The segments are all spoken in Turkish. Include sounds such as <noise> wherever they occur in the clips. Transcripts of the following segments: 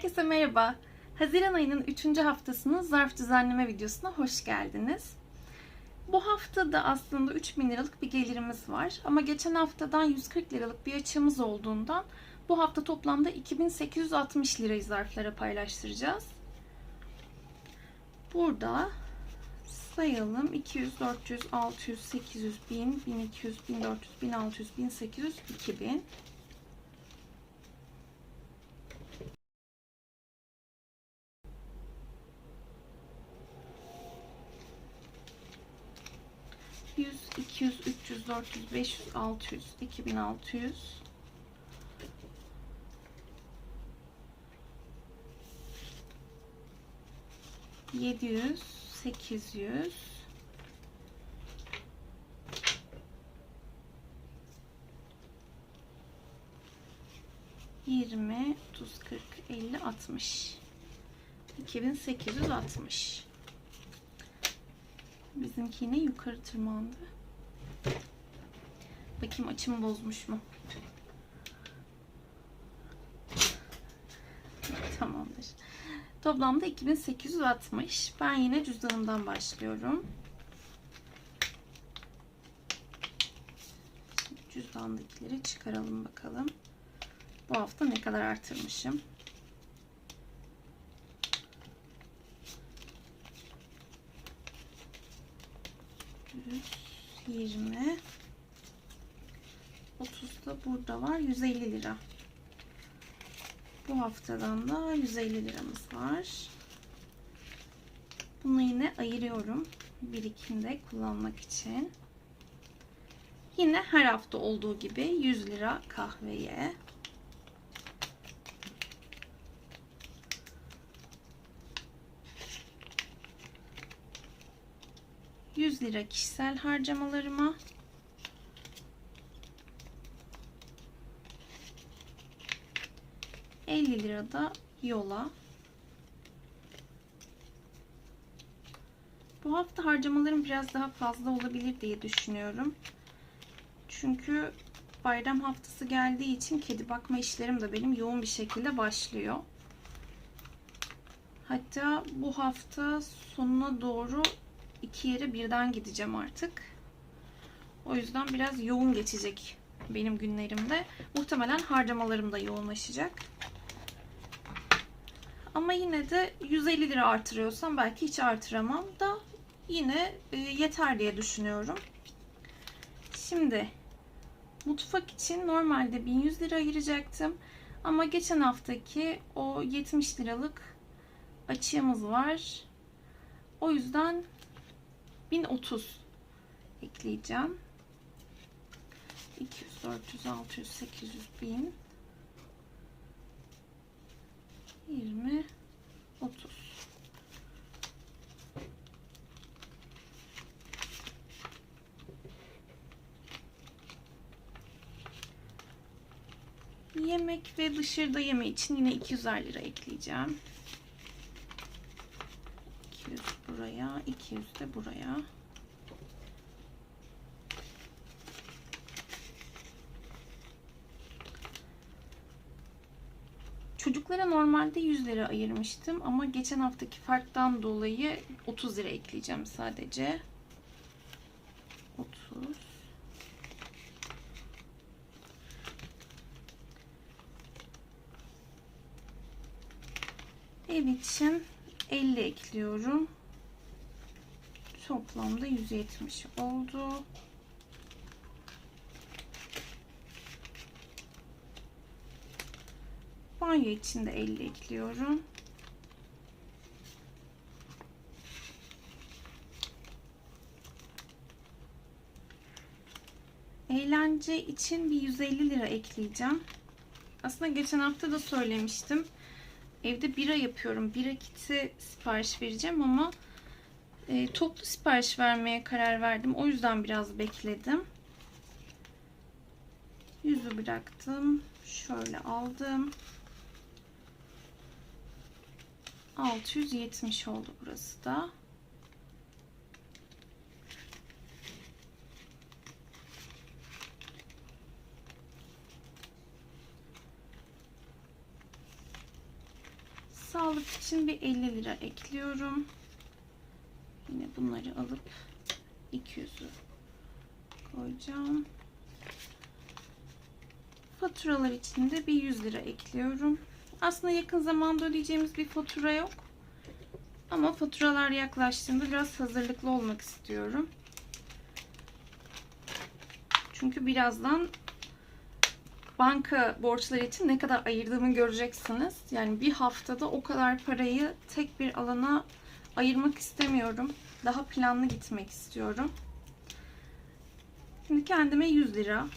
Herkese merhaba. Haziran ayının 3. haftasının zarf düzenleme videosuna hoş geldiniz. Bu hafta da aslında 3000 liralık bir gelirimiz var. Ama geçen haftadan 140 liralık bir açığımız olduğundan bu hafta toplamda 2860 lirayı zarflara paylaştıracağız. Burada sayalım 200, 400, 600, 800, 1000, 1200, 1400, 1600, 1800, 2000. 200, 300, 400, 500, 600, 2600. Yedi yüz, sekiz yüz, yirmi, otuz, kırk, elli. Bizimki yine yukarı tırmandı. Bakayım açımı bozmuş mu? <laughs> Tamamdır. Toplamda 2860. Ben yine cüzdanımdan başlıyorum. Şimdi cüzdandakileri çıkaralım bakalım. Bu hafta ne kadar artırmışım? 120 30 da burada var 150 lira. Bu haftadan da 150 liramız var. Bunu yine ayırıyorum birikimde kullanmak için. Yine her hafta olduğu gibi 100 lira kahveye 100 lira kişisel harcamalarıma ...50 lira da yola. Bu hafta harcamalarım biraz daha fazla olabilir diye düşünüyorum. Çünkü bayram haftası geldiği için kedi bakma işlerim de benim yoğun bir şekilde başlıyor. Hatta bu hafta sonuna doğru iki yere birden gideceğim artık. O yüzden biraz yoğun geçecek benim günlerimde. Muhtemelen harcamalarım da yoğunlaşacak. Ama yine de 150 lira artırıyorsam belki hiç artıramam da yine e, yeter diye düşünüyorum. Şimdi mutfak için normalde 1100 lira ayıracaktım. Ama geçen haftaki o 70 liralık açığımız var. O yüzden 1030 ekleyeceğim. 200, 400, 600, 800, 1000 20 30 Yemek ve dışarıda yeme için yine 200 lira ekleyeceğim. 200 buraya, 200 de buraya. Çocuklara normalde 100 lira ayırmıştım ama geçen haftaki farktan dolayı 30 lira ekleyeceğim sadece. 30 Ev için 50 ekliyorum. Toplamda 170 oldu. Banyo için de 50 ekliyorum. Eğlence için bir 150 lira ekleyeceğim. Aslında geçen hafta da söylemiştim. Evde bira yapıyorum. Bira kiti sipariş vereceğim ama e, toplu sipariş vermeye karar verdim. O yüzden biraz bekledim. Yüzü bıraktım. Şöyle aldım. 670 oldu burası da. Sağlık için bir 50 lira ekliyorum. Yine bunları alıp 200'ü koyacağım. Faturalar için de bir 100 lira ekliyorum. Aslında yakın zamanda ödeyeceğimiz bir fatura yok. Ama faturalar yaklaştığında biraz hazırlıklı olmak istiyorum. Çünkü birazdan banka borçları için ne kadar ayırdığımı göreceksiniz. Yani bir haftada o kadar parayı tek bir alana ayırmak istemiyorum. Daha planlı gitmek istiyorum. Şimdi kendime 100 lira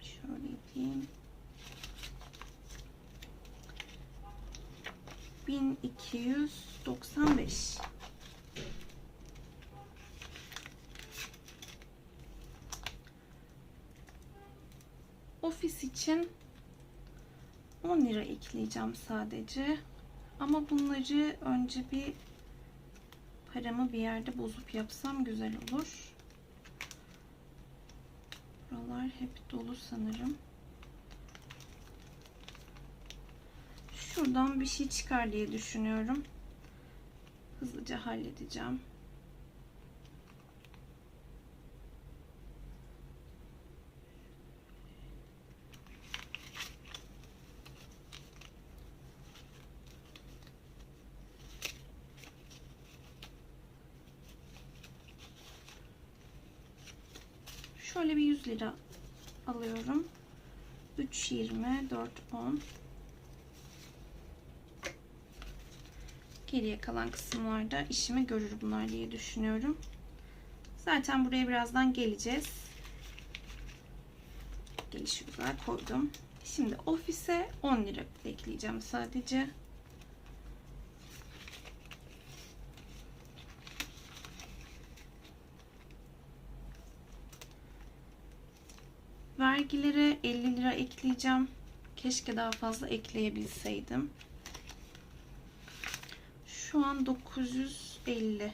Şöyle yapayım. 1295 Ofis için 10 lira ekleyeceğim sadece. Ama bunları önce bir paramı bir yerde bozup yapsam güzel olur. Buralar hep dolu sanırım. Şuradan bir şey çıkar diye düşünüyorum. Hızlıca halledeceğim. Şöyle bir 100 lira alıyorum. 3 20 4 10 Geriye kalan kısımlarda işimi görür bunlar diye düşünüyorum. Zaten buraya birazdan geleceğiz. Geliş güzel koydum. Şimdi ofise 10 lira ekleyeceğim sadece. Vergilere 50 lira ekleyeceğim. Keşke daha fazla ekleyebilseydim. Şu an 950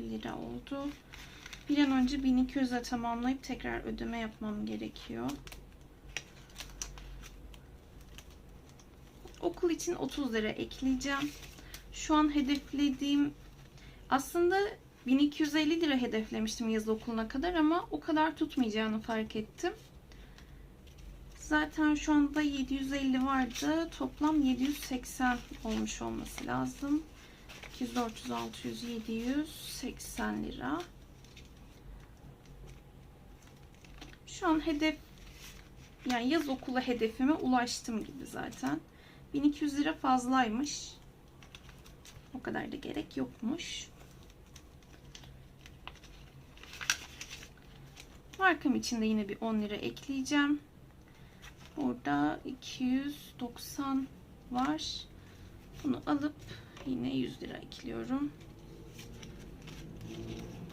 lira oldu. Bir an önce 1200'e tamamlayıp tekrar ödeme yapmam gerekiyor. Okul için 30 lira ekleyeceğim. Şu an hedeflediğim aslında 1250 lira hedeflemiştim yaz okuluna kadar ama o kadar tutmayacağını fark ettim. Zaten şu anda 750 vardı. Toplam 780 olmuş olması lazım. 200, 400, 600, 780 lira. Şu an hedef yani yaz okulu hedefime ulaştım gibi zaten. 1200 lira fazlaymış. O kadar da gerek yokmuş. Markam için de yine bir 10 lira ekleyeceğim. Burada 290 var. Bunu alıp yine 100 lira ekliyorum.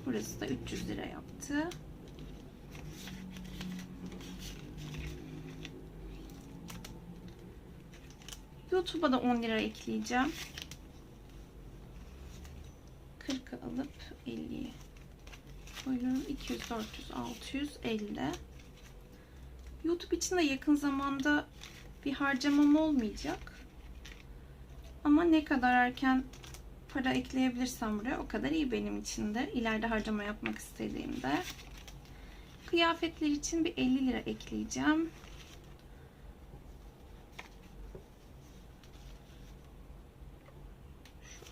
Burası da 300 lira yaptı. YouTube'a da 10 lira ekleyeceğim. 40'ı alıp 50'yi koyuyorum. 200, 400, 650. YouTube için de yakın zamanda bir harcamam olmayacak. Ama ne kadar erken para ekleyebilirsem buraya o kadar iyi benim için de. İleride harcama yapmak istediğimde. Kıyafetler için bir 50 lira ekleyeceğim.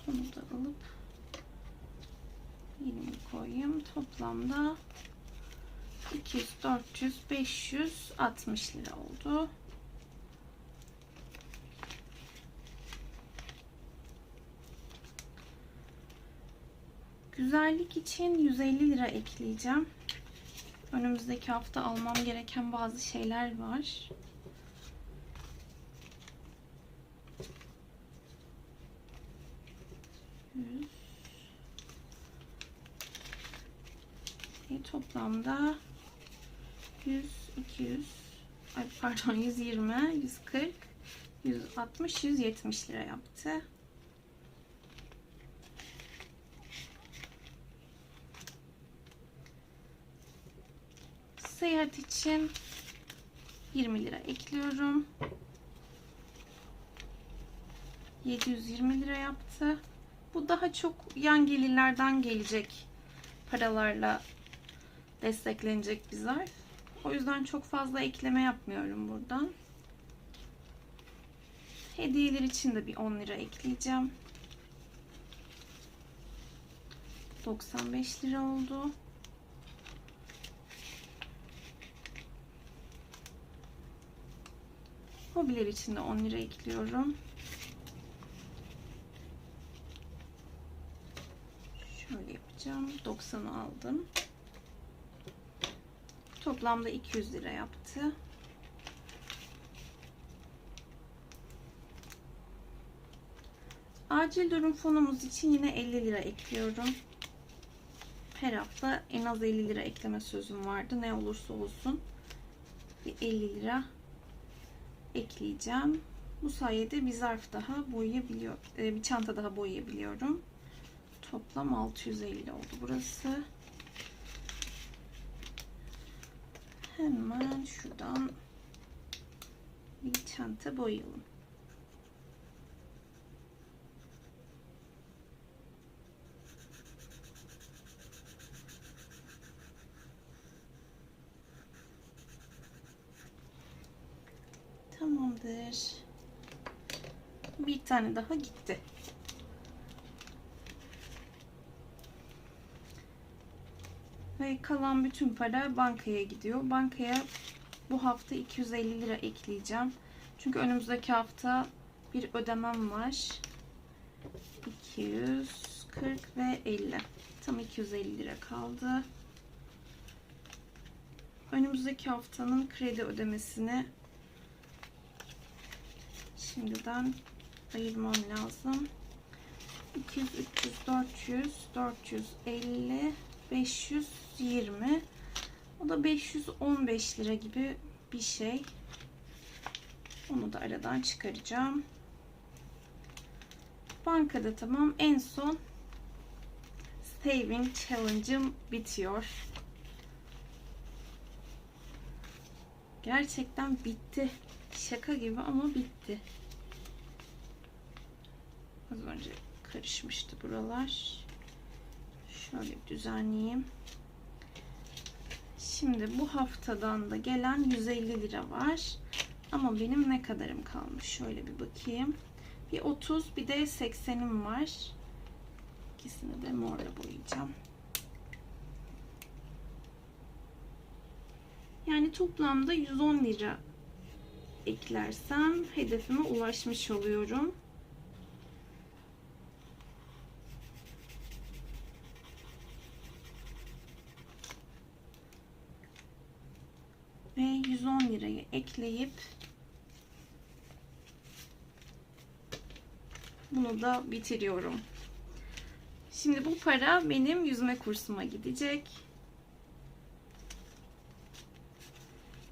Şunu da alıp 20 koyayım. Toplamda 200, 400, 560 lira oldu. Güzellik için 150 lira ekleyeceğim. Önümüzdeki hafta almam gereken bazı şeyler var. E, toplamda 100, 200, ay pardon 120, 140, 160, 170 lira yaptı. Seyahat için 20 lira ekliyorum. 720 lira yaptı. Bu daha çok yan gelirlerden gelecek paralarla desteklenecek bir zarf. O yüzden çok fazla ekleme yapmıyorum buradan. Hediyeler için de bir 10 lira ekleyeceğim. 95 lira oldu. Hobiler için de 10 lira ekliyorum. Şöyle yapacağım. 90'ı aldım. Toplamda 200 lira yaptı. Acil durum fonumuz için yine 50 lira ekliyorum. Her hafta en az 50 lira ekleme sözüm vardı. Ne olursa olsun bir 50 lira ekleyeceğim. Bu sayede bir zarf daha boyayabiliyor, e, bir çanta daha boyayabiliyorum. Toplam 650 oldu burası. Hemen şuradan bir çanta boyayalım. Tamamdır. Bir tane daha gitti. Ve kalan bütün para bankaya gidiyor. Bankaya bu hafta 250 lira ekleyeceğim. Çünkü önümüzdeki hafta bir ödemem var. 240 ve 50. Tam 250 lira kaldı. Önümüzdeki haftanın kredi ödemesini şimdiden ayırmam lazım. 200, 300, 400, 450, 520. O da 515 lira gibi bir şey. Onu da aradan çıkaracağım. Bankada tamam. En son saving challenge'ım bitiyor. Gerçekten bitti. Şaka gibi ama bitti. Az önce karışmıştı buralar. Şöyle düzenleyeyim. Şimdi bu haftadan da gelen 150 lira var. Ama benim ne kadarım kalmış? Şöyle bir bakayım. Bir 30 bir de 80'im var. İkisini de morla boyayacağım. Yani toplamda 110 lira eklersem hedefime ulaşmış oluyorum. Ve 110 lirayı ekleyip bunu da bitiriyorum. Şimdi bu para benim yüzme kursuma gidecek.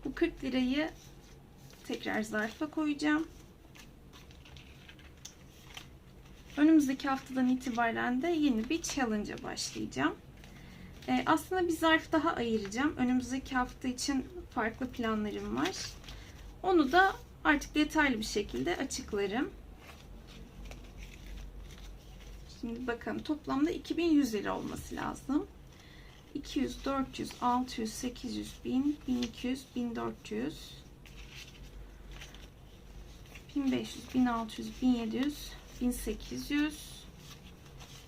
Bu 40 lirayı tekrar zarfa koyacağım. Önümüzdeki haftadan itibaren de yeni bir challenge'a başlayacağım. Ee, aslında bir zarf daha ayıracağım. Önümüzdeki hafta için farklı planlarım var. Onu da artık detaylı bir şekilde açıklarım. Şimdi bakın toplamda 2100 lira olması lazım. 200, 400, 600, 800, 1000, 1200, 1400, 1500, 1600, 1700, 1800,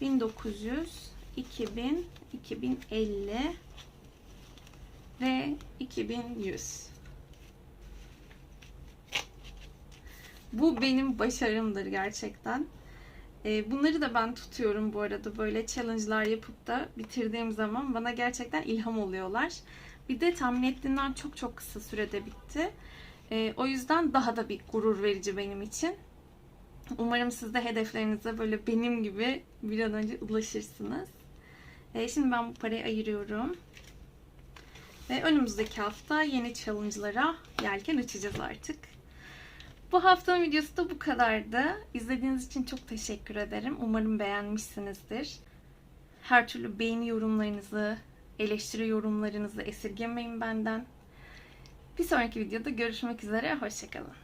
1900, 2000, 2050 ve 2100. Bu benim başarımdır gerçekten. Ee, bunları da ben tutuyorum bu arada. Böyle challenge'lar yapıp da bitirdiğim zaman bana gerçekten ilham oluyorlar. Bir de tahmin ettiğimden çok çok kısa sürede bitti. Ee, o yüzden daha da bir gurur verici benim için. Umarım siz de hedeflerinize böyle benim gibi bir an önce ulaşırsınız. Ee, şimdi ben bu parayı ayırıyorum. Ve önümüzdeki hafta yeni challenge'lara yelken açacağız artık. Bu haftanın videosu da bu kadardı. İzlediğiniz için çok teşekkür ederim. Umarım beğenmişsinizdir. Her türlü beğeni yorumlarınızı, eleştiri yorumlarınızı esirgemeyin benden. Bir sonraki videoda görüşmek üzere. Hoşçakalın.